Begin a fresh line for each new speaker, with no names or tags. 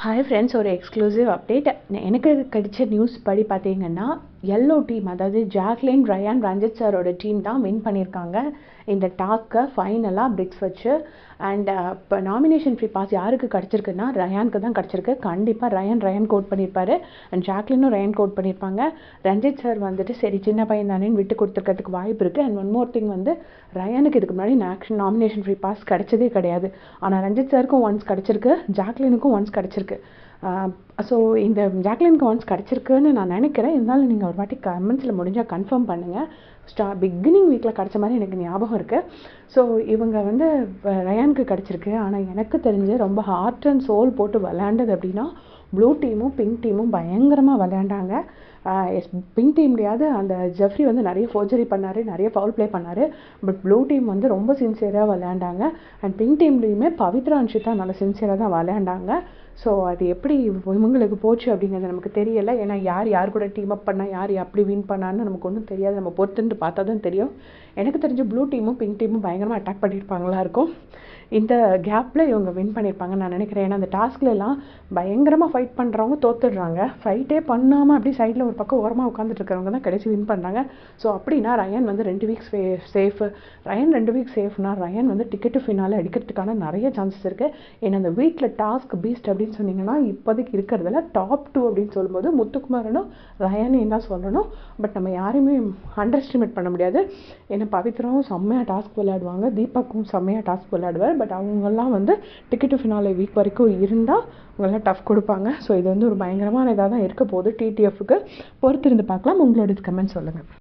Hi friends ஒரு exclusive update எனக்கு கிடைச்ச நியூஸ் படி பார்த்தீங்கன்னா எல்லோ டீம் அதாவது ஜாக்லின் ரயான் ரஞ்சித் சாரோட டீம் தான் வின் பண்ணியிருக்காங்க. இந்த டாக்கை ஃபைனலாக பிரிக்ஸ் வச்சு. அண்ட் இப்போ நாமினேஷன் ஃப்ரீ பாஸ் யாருக்கு கிடச்சிருக்குன்னா ரயானுக்கு தான் கிடச்சிருக்கு. கண்டிப்பாக ரயான் ரயான் கோட் பண்ணியிருப்பாரு. அண்ட் ஜாக்லினும் ரயான் கோட் பண்ணியிருப்பாங்க. ரஞ்சித் சார் வந்துட்டு சரி சின்ன பையன் தானேன்னு விட்டு கொடுத்துருக்கிறதுக்கு வாய்ப்பு இருக்குது அண்ட் ஒன் மோர் திங் வந்து ரயானுக்கு இதுக்கு முன்னாடி ஆக்ஷன் நாமினேஷன் ஃப்ரீ பாஸ் கிடைச்சதே கிடையாது. ஆனால் ரஞ்சித் சாருக்கும் ஒன்ஸ் கிடச்சிருக்கு. ஜாக்லினுக்கும் ஒன்ஸ் கிடச்சிருக்கு. ஸோ இந்த ஜாக்லின் ஒன்ஸ் கிடச்சிருக்குன்னு நான் நினைக்கிறேன். இருந்தாலும் நீங்கள் ஒரு வாட்டி கமெண்ட்ஸில் முடிஞ்சால் கன்ஃபார்ம் பண்ணுங்கள் ஸ்டா பிகினிங் வீக்கில் கிடச்ச மாதிரி எனக்கு ஞாபகம் இருக்குது ஸோ இவங்க வந்து ரயானுக்கு கிடச்சிருக்கு. ஆனால் எனக்கு தெரிஞ்சு ரொம்ப ஹார்ட் அண்ட் சோல் போட்டு விளையாண்டது அப்படின்னா ப்ளூ டீமும் பிங்க் டீமும் பயங்கரமாக விளையாண்டாங்க. எஸ் பிங்க் டீம்லையாவது அந்த ஜெஃப்ரி வந்து நிறைய ஃபோர்ஜரி பண்ணார் நிறைய ஃபவுல் ப்ளே பண்ணார். பட் ப்ளூ டீம் வந்து ரொம்ப சின்சியராக விளையாண்டாங்க. அண்ட் பிங்க் டீம்லேயுமே பவித்ரா அன்ஷிதா நல்லா சின்சியராக தான் விளையாண்டாங்க. ஸோ அது எப்படி இவங்களுக்கு போச்சு அப்படிங்கிறது நமக்கு தெரியலை. ஏன்னா யார் யார் கூட டீம் அப் பண்ணால் யார் அப்படி வின் பண்ணான்னு நமக்கு ஒன்றும் தெரியாது. நம்ம பொறுத்துட்டு பார்த்தா தான் தெரியும். எனக்கு தெரிஞ்சு ப்ளூ டீமும் பிங்க் டீமும் பயங்கரமாக அட்டாக் பண்ணியிருப்பாங்களா இருக்கும். இந்த கேப்பில் இவங்க வின் பண்ணியிருப்பாங்க நான் நினைக்கிறேன். ஏன்னா அந்த டாஸ்க்லலாம் பயங்கரமாக ஃபைட் பண்ணுறவங்க தோத்துடுறாங்க. ஃபைட்டே பண்ணாமல் அப்படி சைடில் ஒரு பக்கம் ஓரமாக உட்காந்துட்டு இருக்கிறவங்க தான் கடைசி வின் பண்ணுறாங்க ஸோ அப்படின்னா ரயன் வந்து ரெண்டு வீக்ஸ் சேஃபு ரயன் ரெண்டு வீக் சேஃப்னா ரயன் வந்து டிக்கெட்டு ஃபினாலே அடிக்கிறதுக்கான நிறைய சான்சஸ் இருக்குது ஏன்னா அந்த வீட்டில் டாஸ்க் பீஸ்ட் அப்படின்னு சொன்னிங்கன்னா இப்போதைக்கு இருக்கிறதுல டாப் டூ அப்படின்னு சொல்லும்போது முத்துக்குமாரனும் ரயனையும் தான் சொல்லணும். பட் நம்ம யாரையுமே அண்டர் எஸ்டிமேட் பண்ண முடியாது. ஏன்னா பவித்ராவும் செம்மையாக டாஸ்க் விளையாடுவாங்க. தீபக்கும் செம்மையாக டாஸ்க் விளையாடுவார். பட் அவங்கெல்லாம் வந்து டிக்கெட்டு ஃபினாலே வீக் வரைக்கும் இருந்தால் அவங்கெல்லாம் டஃப் கொடுப்பாங்க. ஸோ இது வந்து ஒரு பயங்கரமான இதாக தான் இருக்க போகுது டிடிஎஃப்க்கு பொறுத்திருந்து பார்க்கலாம். உங்களோட கமெண்ட் சொல்லுங்கள்